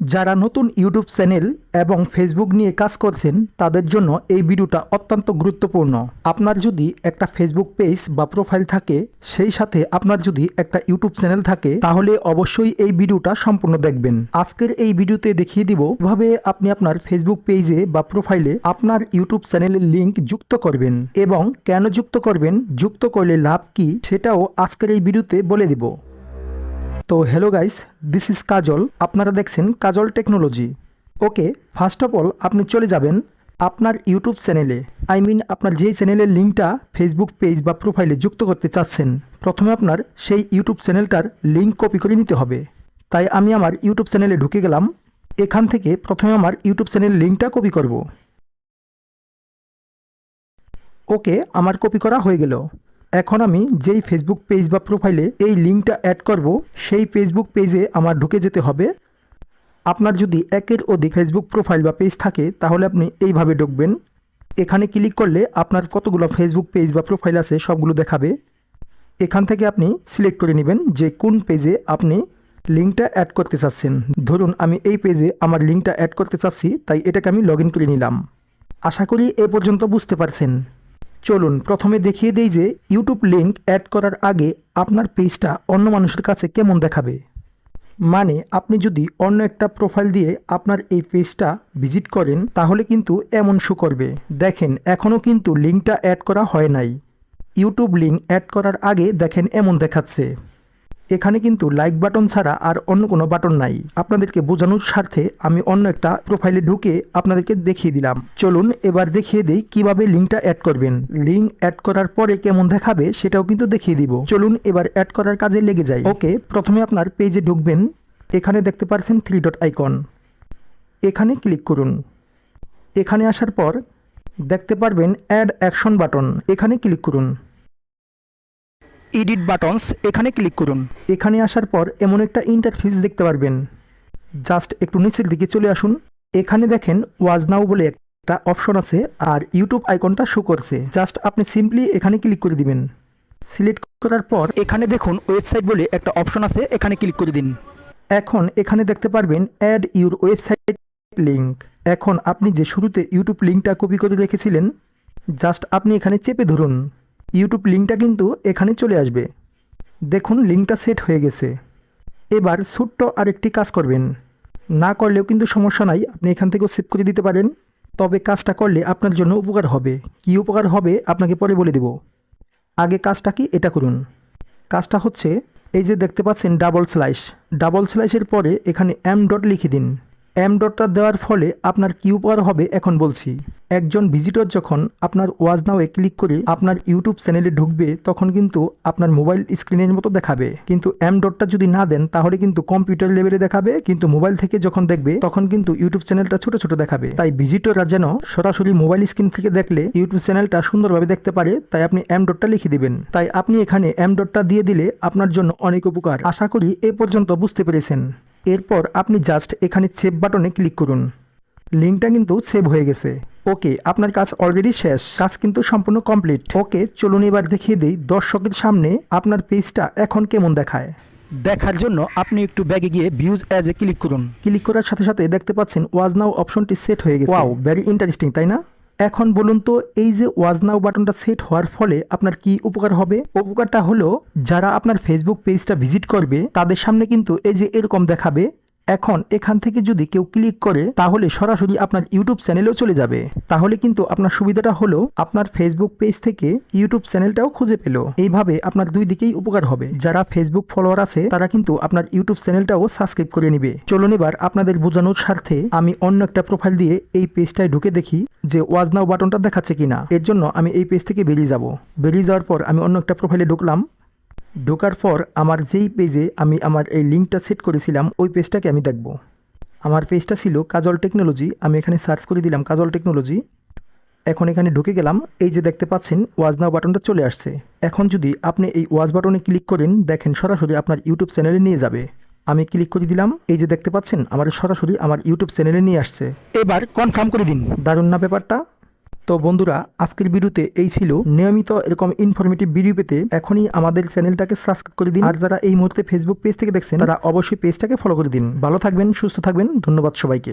যারা নতুন YouTube channel এবং ফেসবুক নিয়ে কাজ করছেন, তাদের জন্য এই ভিডিওটা অত্যন্ত গুরুত্বপূর্ণ। আপনার যদি একটা ফেসবুক পেজ বা প্রোফাইল থাকে, সেই সাথে আপনার যদি একটা ইউটিউব চ্যানেল থাকে, তাহলে অবশ্যই এই ভিডিওটা সম্পূর্ণ দেখবেন। আজকের এই ভিডিওতে দেখিয়ে দিব কীভাবে আপনি আপনার ফেসবুক পেজে বা প্রোফাইলে আপনার ইউটিউব চ্যানেলের লিংক যুক্ত করবেন এবং কেন যুক্ত করবেন, যুক্ত করলে লাভ কি, সেটাও আজকের এই ভিডিওতে বলে দিব। তো hello guys this is Kajal আপনারা দেখছেন Kajal technology okay first of all আপনি চলে যাবেন আপনার ইউটিউব চ্যানেলে আই মিন আপনার যেই চ্যানেলের লিঙ্কটা ফেসবুক পেজ বা প্রোফাইলে যুক্ত করতে চাচ্ছেন, প্রথমে আপনার সেই ইউটিউব চ্যানেলটার লিঙ্ক কপি করে নিতে হবে। তাই আমি আমার ইউটিউব চ্যানেলে ঢুকে গেলাম। এখান থেকে প্রথমে আমার ইউটিউব চ্যানেলের লিঙ্কটা কপি করব। ওকে আমার কপি করা হয়ে গেল। এখন আমি যেই ফেসবুক পেজ বা প্রোফাইলে এই লিঙ্কটা অ্যাড করব, সেই ফেসবুক পেজে আমার ঢুকে যেতে হবে। আপনার যদি একের অধিক ফেসবুক প্রোফাইল বা পেজ থাকে, তাহলে আপনি এইভাবে ঢুকবেন। এখানে ক্লিক করলে আপনার কতগুলো ফেসবুক পেজ বা প্রোফাইল আছে সবগুলো দেখাবে। এখান থেকে আপনি সিলেক্ট করে নেবেন যে কোন পেজে আপনি লিঙ্কটা অ্যাড করতে চাচ্ছেন। ধরুন, আমি এই পেজে আমার লিঙ্কটা অ্যাড করতে চাচ্ছি, তাই এটাকে আমি লগ করে নিলাম। আশা করি এ পর্যন্ত বুঝতে পারছেন। চলুন প্রথমে দেখিয়ে দেই যে ইউটিউব লিঙ্ক অ্যাড করার আগে আপনার পেজটা অন্য মানুষের কাছে কেমন দেখাবে। মানে আপনি যদি অন্য একটা প্রোফাইল দিয়ে আপনার এই পেজটা ভিজিট করেন, তাহলে কিন্তু এমন শো করবে। দেখেন, এখনও কিন্তু লিঙ্কটা অ্যাড করা হয় নাই। ইউটিউব লিঙ্ক অ্যাড করার আগে দেখেন এমন দেখাচ্ছে। এখানে কিন্তু লাইক বাটন ছাড়া আর অন্য কোনো বাটন নাই। আপনাদেরকে বোঝানোর স্বার্থে আমি অন্য একটা প্রোফাইলে ঢুকে আপনাদেরকে দেখিয়ে দিলাম। চলুন এবার দেখিয়ে দিই কীভাবে লিঙ্কটা অ্যাড করবেন। লিঙ্ক অ্যাড করার পরে কেমন দেখাবে সেটাও কিন্তু দেখিয়ে দিব। চলুন এবার অ্যাড করার কাজে লেগে যাই। ওকে, প্রথমে আপনার পেজে ঢুকবেন। এখানে দেখতে পাচ্ছেন থ্রি ডট আইকন এখানে ক্লিক করুন। এখানে আসার পর দেখতে পারবেন অ্যাড অ্যাকশন বাটন এখানে ক্লিক করুন। এডিট বাটনস এখানে ক্লিক করুন। এখানে আসার পর এমন একটা ইন্টারফেস দেখতে পারবেন। জাস্ট একটু নিচের দিকে চলে আসুন। এখানে দেখেন ওয়াজ নাও বলে একটা অপশন আছে আর ইউটিউব আইকনটা শো করছে। জাস্ট আপনি সিম্পলি এখানে ক্লিক করে দিবেন। সিলেক্ট করার পর এখানে দেখুন ওয়েবসাইট বলে একটা অপশন আছে এখানে ক্লিক করে দিন। এখন এখানে দেখতে পারবেন অ্যাড ইউর ওয়েবসাইট লিঙ্ক এখন আপনি যে শুরুতে ইউটিউব লিঙ্কটা কপি করে রেখেছিলেন জাস্ট আপনি এখানে চেপে ধরুন। ইউটিউব লিঙ্কটা কিন্তু এখানে চলে আসবে। দেখুন লিঙ্কটা সেট হয়ে গেছে। এবার ছোট্ট আরেকটি কাজ করবেন। না করলেও কিন্তু সমস্যা নাই, আপনি এখান থেকেও সেভ করে দিতে পারেন। তবে কাজটা করলে আপনার জন্য উপকার হবে। কি উপকার হবে আপনাকে পরে বলে দেব। আগে কাজটা কি? এটা করুন। কাজটা হচ্ছে, এই যে দেখতে পাচ্ছেন ডাবল স্লাইস ডাবল স্লাইসের পরে এখানে এম ডট লিখে দিন। এম ডটটা দেওয়ার ফলে আপনার কি উপকার হবে এখন বলছি। একজন ভিজিটর যখন আপনার ওয়াজ নাওয়ে ক্লিক করে আপনার ইউটিউব চ্যানেলে ঢুকবে, তখন কিন্তু আপনার মোবাইল স্ক্রিনের মতো দেখাবে। কিন্তু এম ডটটা যদি না দেন, তাহলে কিন্তু কম্পিউটার লেভেলে দেখাবে, কিন্তু মোবাইল থেকে যখন দেখবে, তখন কিন্তু ইউটিউব চ্যানেলটা ছোট ছোট দেখাবে। তাই ভিজিটররা যেন সরাসরি মোবাইল স্ক্রিন থেকে দেখলে ইউটিউব চ্যানেলটা সুন্দরভাবে দেখতে পারে, তাই আপনি এম ডটটা লিখে দিবেন। তাই আপনি এখানে এম ডটটা দিয়ে দিলে আপনার জন্য অনেক উপকার। আশা করি এ পর্যন্ত বুঝতে পেরেছেন। এরপর আপনি জাস্ট এখানে সেভ বাটনে ক্লিক করুন। লিঙ্কটা কিন্তু সেভ হয়ে গেছে। ওকে আপনার কাজ অলরেডি শেষ। কাজ কিন্তু সম্পূর্ণ কমপ্লিট ওকে চলুন এবার দেখিয়ে দিই দর্শকের সামনে আপনার পেজটা এখন কেমন দেখায়। দেখার জন্য আপনি একটু ব্যাগে গিয়ে ভিউজ অ্যাজ এ ক্লিক করুন। ক্লিক করার সাথে সাথে দেখতে পাচ্ছেন ওয়াজ নাও অপশনটি সেট হয়ে গেছে। ওয়াও ভেরি ইন্টারেস্টিং তাই না? এখন বলুন তো, এই যে ওয়াজ নাও বাটনটা সেট হওয়ার ফলে আপনার কি উপকার হবে? উপকারটা হলো, যারা আপনার ফেসবুক পেজটা ভিজিট করবে, তাদের সামনে কিন্তু এই যে এরকম দেখাবে এখন এখান থেকে যদি কেউ ক্লিক করে, তাহলে সরাসরি আপনার ইউটিউব চ্যানেলেও চলে যাবে। তাহলে কিন্তু আপনার সুবিধাটা হলো, আপনার ফেসবুক পেজ থেকে ইউটিউব চ্যানেলটাও খুঁজে পেল। এইভাবে আপনার দুই দিকেই উপকার হবে। যারা ফেসবুক ফলোয়ার আছে, তারা কিন্তু আপনার ইউটিউব চ্যানেলটাও সাবস্ক্রাইব করে নিবে। চলুন এবার আপনাদের বোঝানোর স্বার্থে আমি অন্য একটা প্রোফাইল দিয়ে এই পেজটায় ঢুকে দেখি যে ওয়াজ নাও বাটনটা দেখাচ্ছে কিনা। এর জন্য আমি এই পেজ থেকে বেরিয়ে যাব। বেরিয়ে যাওয়ার পর আমি অন্য একটা প্রোফাইলে ঢুকলাম। ঢোকার পর আমার যেই পেজে আমি আমার এই লিঙ্কটা সেট করেছিলাম, ওই পেজটাকে আমি দেখব। আমার পেজটা ছিল কাজল টেকনোলজি আমি এখানে সার্চ করে দিলাম কাজল টেকনোলজি এখন এখানে ঢুকে গেলাম, এই যে দেখতে পাচ্ছেন ওয়াজ নাও বাটনটা চলে আসছে। এখন যদি আপনি এই ওয়াজ বাটনে ক্লিক করেন, দেখেন সরাসরি আপনার ইউটিউব চ্যানেলে নিয়ে যাবে। আমি ক্লিক করে দিলাম, এই যে দেখতে পাচ্ছেন, আমার সরাসরি আমার ইউটিউব চ্যানেলে নিয়ে আসছে। এবার কনফার্ম করে দিন। দারুণ না ব্যাপারটা? তো বন্ধুরা, আজকের ভিডিওতে এই ছিল নিয়মিত এরকম ইনফরমেটিভ ভিডিও পেতে এখনই আমাদের চ্যানেলটাকে সাবস্ক্রাইব করে দিন। আর যারা এই মুহূর্তে ফেসবুক পেজ থেকে দেখছেন, তারা অবশ্যই পেজটাকে ফলো করে দিন। ভালো থাকবেন, সুস্থ থাকবেন, ধন্যবাদ সবাইকে।